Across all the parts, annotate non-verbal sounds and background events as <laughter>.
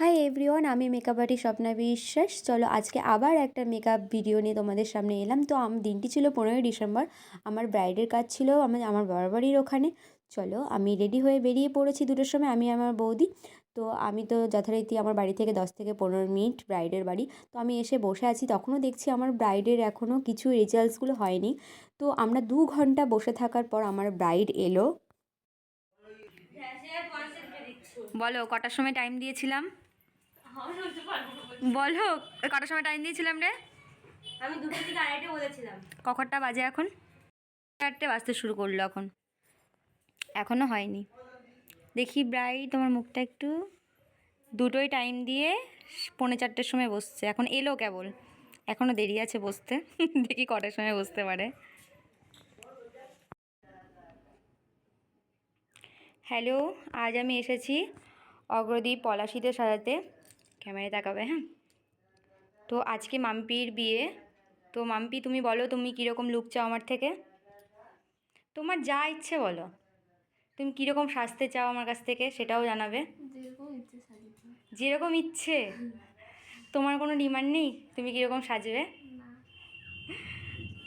High everyone আমি makeup artist Swapna Biswas. চলো আজকে আবার একটা মেকআপ ভিডিও নিয়ে তোমাদের সামনে এলাম। তো আম, দিনটি ছিল পনেরোই ডিসেম্বর। আমার ব্রাইডের কাজ ছিল, আমার আমার বাবার বাড়ির ওখানে। চলো আমি রেডি হয়ে বেরিয়ে পড়েছি দুটোর সময়, আমি আমার বৌদি। তো আমি তো যথারীতি আমার বাড়ি থেকে দশ থেকে পনেরো মিনিট ব্রাইডের বাড়ি। তো আমি এসে বসে আছি, তখনও দেখছি আমার ব্রাইডের এখনও কিছু রেজাল্টসগুলো হয়নি। তো আমরা দু ঘণ্টা বসে থাকার পর আমার ব্রাইড এলো। বলো, কটার সময় টাইম দিয়েছিলাম? বলো কটার সময় টাইম দিয়েছিলাম রে? আমি দুটো থেকে আড়াইটে বলেছিলাম। কখরটা বাজে এখন? চারটে বাজতে শুরু করল এখন। এখনও হয়নি। দেখি ব্রাই তোমার মুখটা একটু দুটোই টাইম দিয়ে পৌনে চারটের সময় বসছে। এখন এলো কেবল। এখনও দেরি আছে বসতে। <laughs> দেখি কটার সময় বসতে পারে। হ্যালো আজ আমি এসেছি অগ্রদীপ পলাশিতে সাজাতে। ক্যামেরায় তাকাবে হ্যাঁ? তো আজকে মাম্পির বিয়ে। তো মাম্পি তুমি বলো তুমি কীরকম লুক চাও আমার থেকে? তোমার যা ইচ্ছে বলো। তুমি কীরকম সাজতে চাও আমার কাছ থেকে সেটাও জানাবে। যেরকম ইচ্ছে সাজিয়েছি যেরকম ইচ্ছে? তোমার কোনো ডিমান্ড নেই? তুমি কীরকম সাজবে?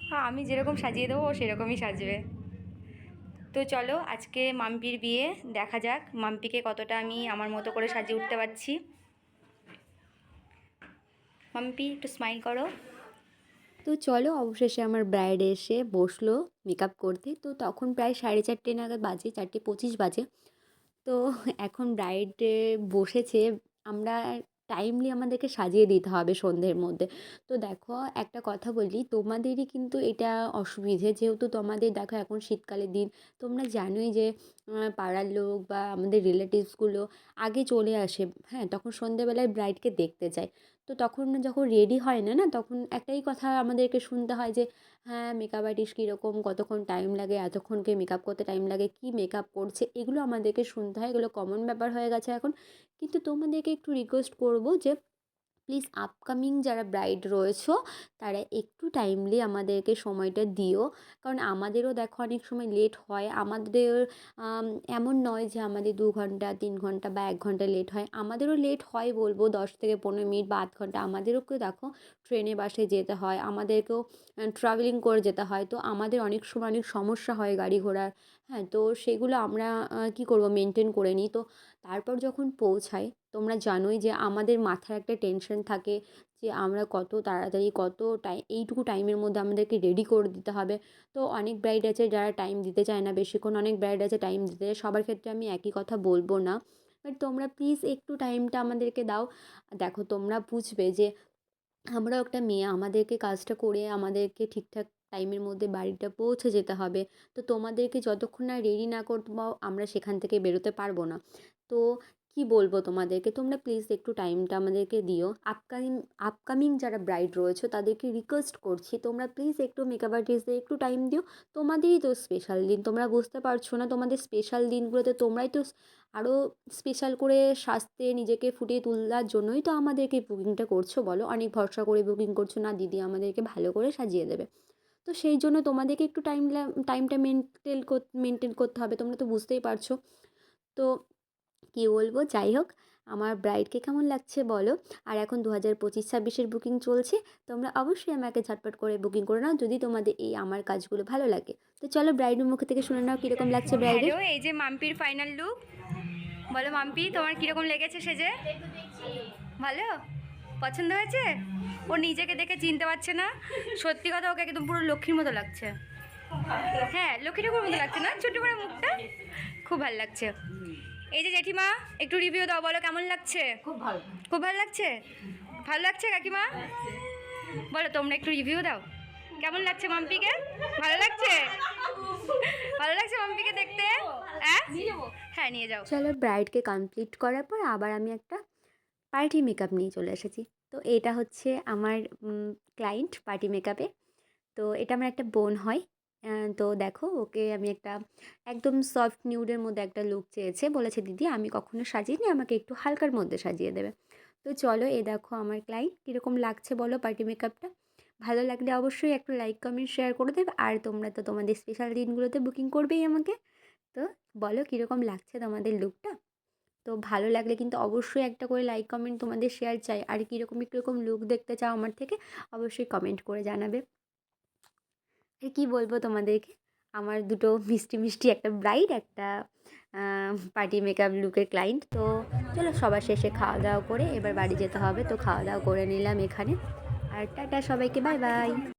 হ্যাঁ আমি যেরকম সাজিয়ে দেবো ও সেরকমই সাজবে। তো চলো আজকে মাম্পির বিয়ে দেখা যাক মাম্পিকে কতটা আমি আমার মতো করে সাজিয়ে উঠতে পারছি। মাম্পি, একটু স্মাইল করো। তো চলো, অবশেষে আমার ব্রাইড এসে বসল মেকআপ করতে। তো তখন প্রায় সাড়ে চারটে নাগাদ বাজে, চারটে পঁচিশ বাজে। তো এখন ব্রাইড বসেছে। আমরা টাইমলি আমাদেরকে সাজিয়ে দিতে হবে সন্ধ্যের মধ্যে। তো দেখো, একটা কথা বলি, তোমাদেরই কিন্তু এটা অসুবিধে। যেহেতু তোমাদের, দেখো এখন শীতকালের দিন, তোমরা জানোই যে পাড়ার লোক বা আমাদের রিলেটিভসগুলো আগে চলে আসে হ্যাঁ তখন সন্ধেবেলায় ব্রাইডকে দেখতে যায়। তো তখন যখন রেডি হয় না না, তখন একটাই কথা আমাদেরকে শুনতে হয় যে হ্যাঁ মেকআপ আর্টিস্ট কীরকম, কতক্ষণ টাইম লাগে এতক্ষণকে মেকআপ করতে টাইম লাগে, কী মেকআপ করছে, এগুলো আমাদেরকে শুনতে হয়, এগুলো কমন ব্যাপার হয়ে গেছে এখন। কিন্তু তোমাদেরকে একটু রিকোয়েস্ট করব যে প্লিজ আপকামিং যারা ব্রাইড রয়েছো, তারা একটু টাইমলি আমাদেরকে সময়টা দিও। কারণ আমাদেরও দেখো অনেক সময় লেট হয়। আমাদের এমন নয় যে আমাদের দু ঘণ্টা, তিন ঘণ্টা বা এক ঘণ্টা লেট হয়। আমাদেরও লেট হয় বলব দশ থেকে পনেরো মিনিট বা আধ ঘণ্টা। আমাদেরও দেখো ট্রেনে, বাসে যেতে হয়। আমাদেরকেও ট্রাভেলিং করে যেতে হয়। তো আমাদের অনেক সময় অনেক সমস্যা হয় গাড়ি ঘোড়ার হ্যাঁ তো সেগুলো আমরা কী করব? মেনটেন করে নিই। তো তারপর যখন পৌঁছাই, তোমরা জানোই যে আমাদের মাথায় একটা টেনশন থাকে যে আমরা কত তাড়াতাড়ি, কত টাইম এইটুকু টাইমের মধ্যে আমাদেরকে রেডি করে দিতে হবে। তো অনেক ব্রাইড আছে যারা টাইম দিতে চায় না। বেশিক্ষণ অনেক ব্রাইড আছে টাইম দিতে চায়। সবার ক্ষেত্রে আমি একই কথা বলব না। বাট তোমরা প্লিজ একটু টাইমটা আমাদেরকে দাও। দেখো, তোমরা বুঝবে যে আমরাও একটা মেয়ে, আমাদেরকে কাজটা করে আমাদেরকে ঠিকঠাক টাইমের মধ্যে বাড়িটা পৌঁছে যেতে হবে। তো তোমাদেরকে যতক্ষণ না রেডি না করব, আমরা সেখান থেকে বেরোতে পারব না। তো কি বলব তোমাদেরকে? তোমরা প্লিজ একটু টাইমটা আমাদেরকে দিও। আপকামিং আপকামিং যারা ব্রাইড রয়েছে, তাদেরকে রিকোয়েস্ট করছি। তোমরা প্লিজ একটু মেকআপ আর্টিস্টদের একটু টাইম দিও। তোমাদেরই তো স্পেশাল দিন। তোমরা বুঝতে পারছ না, তোমাদের স্পেশাল দিনগুলোতে তোমরাই তো আরও স্পেশাল করে সাজতে, নিজেকে ফুটিয়ে তোলার জন্যই তো আমাদেরকে বুকিংটা করছ, বলো। অনেক ভরসা করে বুকিং করছ। না, দিদি আমাদেরকে ভালো করে সাজিয়ে দেবে। তো সেই জন্য তোমাদেরকে একটু টাইম টাইমটা মেনটেন মেনটেন করতে হবে, তোমরা তো বুঝতেই পারছ। তো কী বলব, যাই হোক, আমার ব্রাইডকে কেমন লাগছে বলো। আর এখন দু হাজার পঁচিশ ছাব্বিশের বুকিং চলছে, তোমরা অবশ্যই আমাকে ঝটপট করে বুকিং করে নাও যদি তোমাদের এই আমার কাজগুলো ভালো লাগে। তো চলো ব্রাইডের মুখ থেকে শুনে নাও কীরকম লাগছে ব্রাইডের এই যে মাম্পির ফাইনাল লুক বলো মাম্পি, তোমার কীরকম লেগেছে সেজে? ভালো? পছন্দ হয়েছে? ও নিজেকে দেখে চিনতে পারছে না। সত্যি কথা ওকে একদম পুরো লক্ষ্মীর মতো লাগছে। হ্যাঁ লক্ষ্মী ঠাকুর মতো লাগছে না? ছোট করে মুখটা। খুব ভালো লাগছে। এই যে জেঠিমা একটু রিভিউ দাও বলো কেমন লাগছে? খুব ভালো। খুব ভালো লাগছে? ভালো লাগছে কাকিমা? বলো তোমরা একটু রিভিউ দাও। কেমন লাগছে মাম্পিকে? ভালো লাগছে? ভালো লাগছে মাম্পিকে দেখতে? হ্যাঁ হ্যাঁ নিয়ে যাও। চলো ব্রাইডকে কমপ্লিট করার পর আবার আমি একটা পার্টি মেকআপ নিয়ে চলে এসেছি। তো এটা হচ্ছে আমার ক্লায়েন্ট পার্টি মেকআপে। তো এটা আমার একটা বোন হয়। তো দেখো ওকে আমি একটা একদম সফট নিউডের মধ্যে একটা লুক চেয়েছে। বলেছে, দিদি, আমি কখনো সাজিয়ে আমাকে একটু হালকার মধ্যে সাজিয়ে দেবে। তো চলো এ দেখো আমার ক্লায়েন্ট কীরকম লাগছে বলো পার্টি মেকআপটা। ভালো লাগলে অবশ্যই একটা লাইক কমেন্ট শেয়ার করে দেবে। আর তোমরা তো তোমাদের স্পেশাল দিনগুলোতে বুকিং করবেই আমাকে। তো বলো কীরকম লাগছে তোমাদের লুকটা তো ভালো লাগলে কিন্তু অবশ্যই একটা করে লাইক কমেন্ট তোমাদের শেয়ার চাই। আর কীরকম কীরকম লুক দেখতে চাও আমার থেকে, অবশ্যই কমেন্ট করে জানাবে। আর কী বলব তোমাদেরকে? আমার দুটো মিষ্টি মিষ্টি একটা ব্রাইড একটা পার্টি মেকআপ লুকের ক্লায়েন্ট তো চলো সবার শেষে খাওয়া দাওয়া করে এবার বাড়ি যেতে হবে। তো খাওয়া দাওয়া করে নিলাম এখানে। আর টাটা সবাইকে বাই বাই